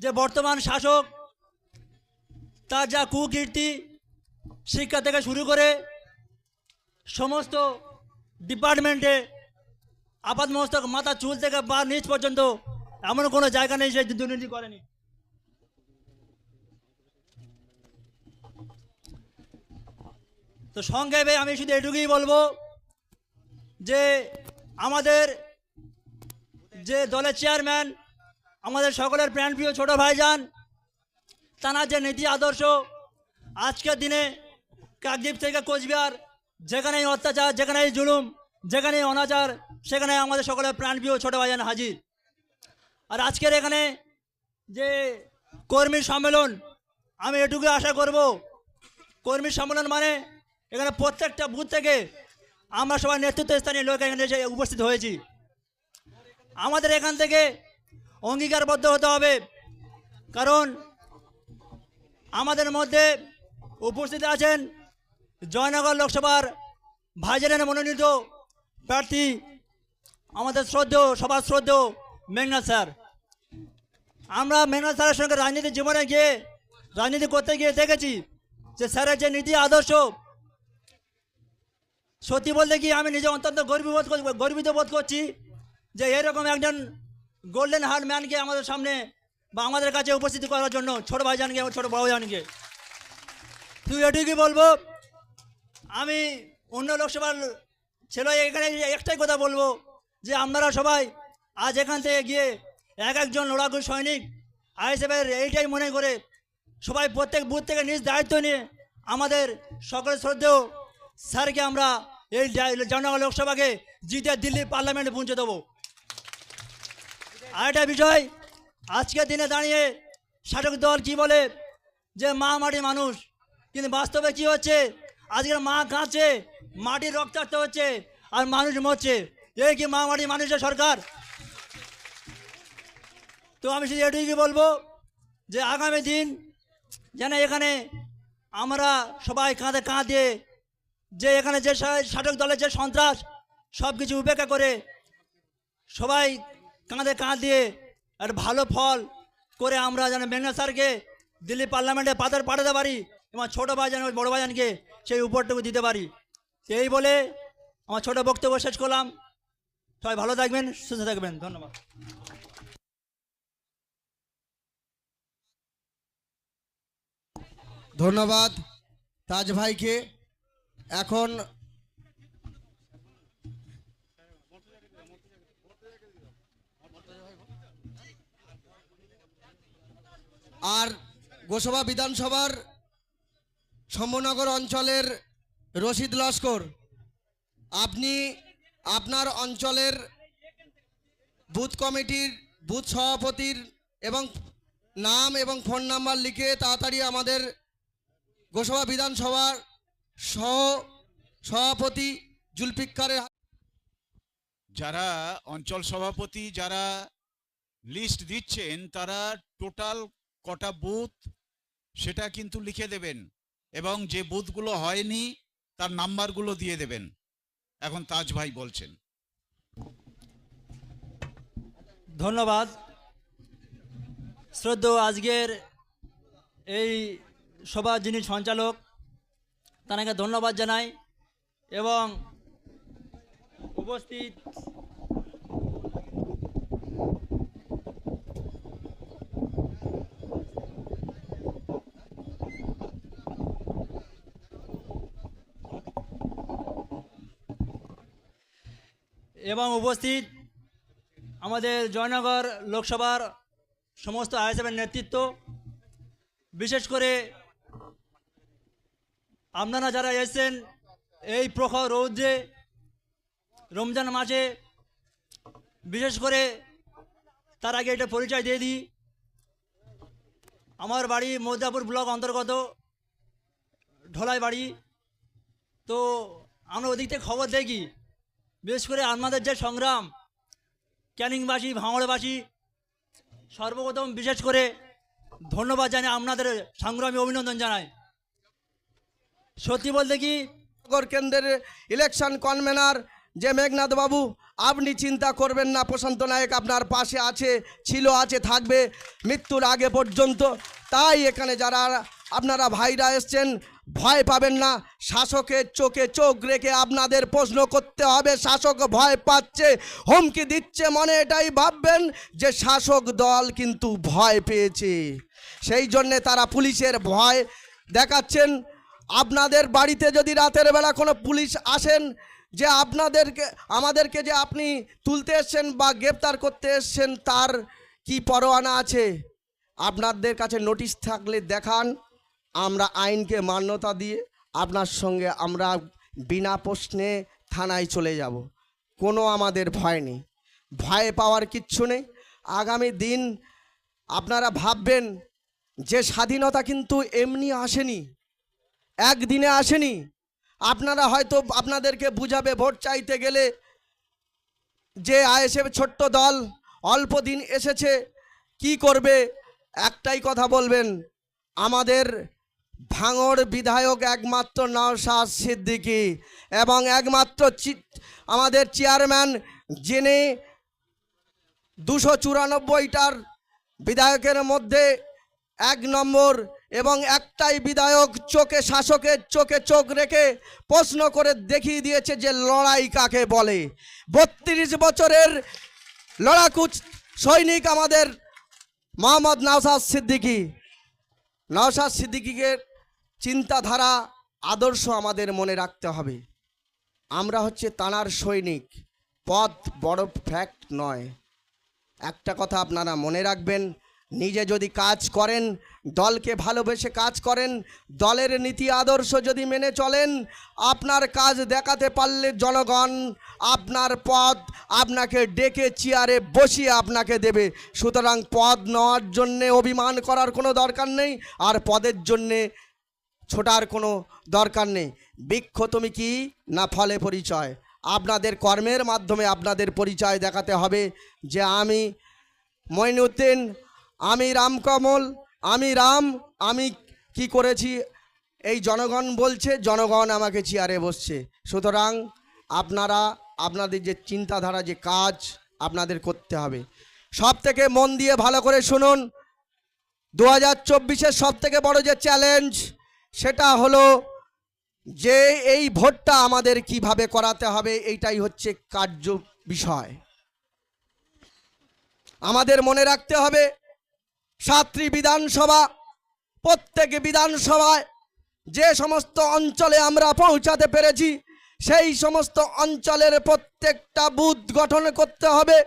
যে বর্তমান শাসক, তার যা কুকীর্তি, শিক্ষা থেকে শুরু করে সমস্ত ডিপার্টমেন্টে আপাত মস্তক মাথা চুল থেকে বা নিচ পর্যন্ত এমন কোনো জায়গা নেই যে দুর্নীতি করেনি। তো সংক্ষেপে আমি শুধু এটুকুই বলব যে আমাদের যে দলের চেয়ারম্যান আমাদের সকলের প্রাণপ্রিয় ছোট ভাইজান, তানার যে নীতি আদর্শ, আজকের দিনে কাকদ্বীপ থেকে কোচবিহার, যেখানেই অত্যাচার, যেখানেই জুলুম, যেখানেই অনাচার সেখানে আমাদের সকলের প্রাণপ্রিয় ছোট ভাইজান হাজির। আর আজকের এখানে যে কর্মী সম্মেলন, আমি এটুকু আশা করব, কর্মী সম্মেলন মানে এখানে প্রত্যেকটা বুথ থেকে আমরা সবাই নেতৃত্ব স্থানীয় লোক এখানে এসে উপস্থিত হয়েছি। আমাদের এখান থেকে অঙ্গীকারবদ্ধ হতে হবে। কারণ আমাদের মধ্যে উপস্থিত আছেন জয়নগর লোকসভার ভাইজানের মনোনীত প্রার্থী, আমাদের শ্রদ্ধেয়, সবার শ্রদ্ধেয় মেঘনাথ স্যার। আমরা মেঘনাথ স্যারের সঙ্গে রাজনীতি জীবনে গিয়ে, রাজনীতি করতে গিয়ে দেখেছি যে স্যারের যে নীতি আদর্শ, সত্যি বলতে কি আমি নিজে অত্যন্ত গর্বিত গর্বিত বোধ করছি যে এরকম একজন গোল্ডেন হার্ট ম্যানকে আমাদের সামনে বা আমাদের কাছে উপস্থিত করার জন্য ছোট ভাইজানকে এবং ছোট ভাইজানকে তুই এটুকুই বলব? আমি অন্য লোকসভার ছেলে এখানে একটাই কথা বলব যে আপনারা সবাই আজ এখান থেকে গিয়ে এক একজন লড়াকু সৈনিক আইএসএফের এইটাই মনে করে সবাই প্রত্যেক বুথ থেকে নিজ দায়িত্ব নিয়ে আমাদের সকলের শ্রদ্ধেয় স্যারকে আমরা এই জনগণ লোকসভাকে জিতে দিল্লি পার্লামেন্টে পৌঁছে দেবো। আরেকটা বিষয়, আজকের দিনে দাঁড়িয়ে শাসক দল কি বলে? যে মা মাটি মানুষ। কিন্তু বাস্তবে কি হচ্ছে? আজকের মা কাঁদছে, মাটির রক্তাক্ত হচ্ছে, আর মানুষ মরছে। এই কি মা মাটি মানুষের সরকার? তো আমি শুধু এটুকুই বলব যে আগামী দিন যেন এখানে আমরা সবাই কাঁধে কাঁধ দিয়ে যে এখানে যে শাসক দলের যে সন্ত্রাস সব কিছু উপেক্ষা করে সবাই কাঁধে কাঁধ দিয়ে আর ভালো ফল করে আমরা যেন মেঘনা স্যারকে দিল্লি পার্লামেন্টে পাতার পাঠাতে পারি এবং ছোটো ভাইজান বড়ো ভাইজানকে সেই উপরটুকু দিতে পারি। এই বলে আমার ছোটো বক্তব্য শেষ করলাম। সবাই ভালো থাকবেন, সুস্থ থাকবেন। ধন্যবাদ। ধন্যবাদ তাজ ভাইকে। এখন আর গোসভা বিধানসভার শম্ভুনগর অঞ্চলের রশিদ লস্কর, আপনি আপনার অঞ্চলের বুথ কমিটির বুথ সভাপতির এবং নাম এবং ফোন নাম্বার লিখে তাড়াতাড়ি আমাদের গোসভা বিধানসভার সহ সভাপতি জুলফিকারের যারা অঞ্চল সভাপতি যারা লিস্ট দিচ্ছেন, তারা টোটাল কটা বুথ, সেটা কিন্তু লিখে দেবেন এবং যে বুথগুলো হয়নি, তার নাম্বারগুলো দিয়ে দেবেন। এখন তাজ ভাই বলছেন। ধন্যবাদ। শ্রদ্ধ আজকের এই সভার যিনি সঞ্চালক, তাকে ধন্যবাদ জানাই এবং উপস্থিত এবং উপস্থিত আমাদের জয়নগর লোকসভার সমস্ত আইএসএফের নেতৃত্ব। বিশেষ করে আপনারা যারা এসেছেন এই প্রখর রৌদ্রে রমজান মাসে, বিশেষ করে তার আগে এটা পরিচয় দিয়ে দিই। আমার বাড়ি মৌদাপুর ব্লক অন্তর্গত ঢোলাই বাড়ি তো আমরা ওদিক থেকে খবর দেখি বিশেষ করে আমাদের যে সংগ্রাম, ক্যানিংবাসী, ভাঙড়বাসী, সর্বপ্রথম বিশেষ করে ধন্যবাদ জানাই আপনাদের সংগ্রামী অভিনন্দন জানাই। সত্যি বলতে কি? কেন্দ্রের ইলেকশন কনভেনার যে মেঘনাথ বাবু, আপনি চিন্তা করবেন না, প্রশান্ত নায়ক আপনার পাশে আছে, ছিল, আছে, থাকবে, মৃত্যুর আগে পর্যন্ত। তাই এখানে যারা, আপনারা ভাইরা এসছেন ভয় পাবেন না। শাসকের চোখে চোখ রেখে আপনাদের প্রশ্ন করতে হবে। শাসক ভয় পাচ্ছে, হুমকি দিচ্ছে মনে এটাই ভাববেন যে শাসক দল কিন্তু ভয় পেয়েছে। সেই জন্যে তারা পুলিশের ভয় দেখাচ্ছেন। আপনাদের বাড়িতে যদি রাতের বেলা কোনো পুলিশ আসেন যে আপনাদেরকে, আমাদেরকে যে আপনি তুলতে এসছেন বা গ্রেপ্তার করতে এসছেন, তার কি পরোয়ানা আছে? আপনাদের কাছে নোটিশ থাকলে দেখান। আমরা আইনকে মান্যতা দিয়ে আপনার সঙ্গে আমরা বিনা প্রশ্নে থানায় চলে যাব। কোনো আমাদের ভয় নেই। ভয় পাওয়ার কিচ্ছু নেই। আগামী দিন আপনারা ভাববেন, যে স্বাধীনতা কিন্তু এমনি আসেনি, একদিনে আসেনি। আপনারা হয়তো আপনাদেরকে বুঝাবে, ভোট চাইতে গেলে যে আইএসএফ ছোট্ট দল অল্প দিন এসেছে, কি করবে? একটাই কথা বলবেন, আমাদের ভাঙড় বিধায়ক একমাত্র নওশাদ সিদ্দিকী এবং একমাত্র আমাদের চেয়ারম্যান যিনি দুশো চুরানব্বইটার বিধায়কের মধ্যে এক নম্বর এবং একটাই বিধায়ক চোখে শাসকের চোখে চোখ রেখে প্রশ্ন করে দেখিয়ে দিয়েছে যে লড়াই কাকে বলে। বত্রিশ বছরের লড়াকু সৈনিক আমাদের মোহাম্মদ নওশাদ সিদ্দিকী। নওশাদ সিদ্দিকীকে চিন্তাধারা আদর্শ আমাদের মনে রাখতে হবে। আমরা হচ্ছে তানার সৈনিক। পথ বড় ফ্যাক্ট নয়। একটা কথা আপনারা মনে রাখবেন, নিজে যদি কাজ করেন, দলকে ভালোবেসে কাজ করেন, দলের নীতি আদর্শ যদি মেনে চলেন, আপনার কাজ দেখাতে পারলে জনগণ আপনার পদ আপনাকে ডেকে চেয়ারে বসিয়ে আপনাকে দেবে। সুতরাং পদ নেওয়ার জন্যে অভিমান করার কোনো দরকার নেই, আর পদের জন্যে ছোটার কোনো দরকার নেই। বৃক্ষ তুমি কি? না ফলে পরিচয়। আপনাদের কর্মের মাধ্যমে আপনাদের পরিচয় দেখাতে হবে যে আমি মইনুদ্দিন, আমি রামকমল, আমি রাম, আমি কি করেছি? এই জনগণ বলছে, জনগণ আমাকে চেয়ারে বসছে। সুতরাং আপনারা, আপনাদের যে চিন্তাধারা, যে কাজ আপনাদের করতে হবে। সব থেকে মন দিয়ে ভালো করে শুনুন। দু হাজার চব্বিশের সব থেকে বড় যে চ্যালেঞ্জ সেটা হলো যে এই ভোটটা আমাদের কীভাবে করাতে হবে, এইটাই হচ্ছে কার্য বিষয়। আমাদের মনে রাখতে হবে, সাতটি বিধানসভা, প্রত্যেক বিধানসভায় যে সমস্ত অঞ্চলে আমরা পৌঁছাতে পেরেছি, সেই সমস্ত অঞ্চলের প্রত্যেকটা বুথ গঠন করতে হবে।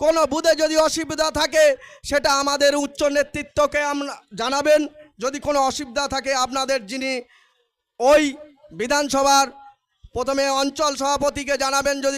কোনো বুথে যদি অসুবিধা থাকে, সেটা আমাদের উচ্চ নেতৃত্বকে আমরা জানাবেন। যদি কোনো অসুবিধা থাকে আপনাদের যিনি ওই বিধানসভার প্রথমে অঞ্চল সভাপতিকে জানাবেন যদি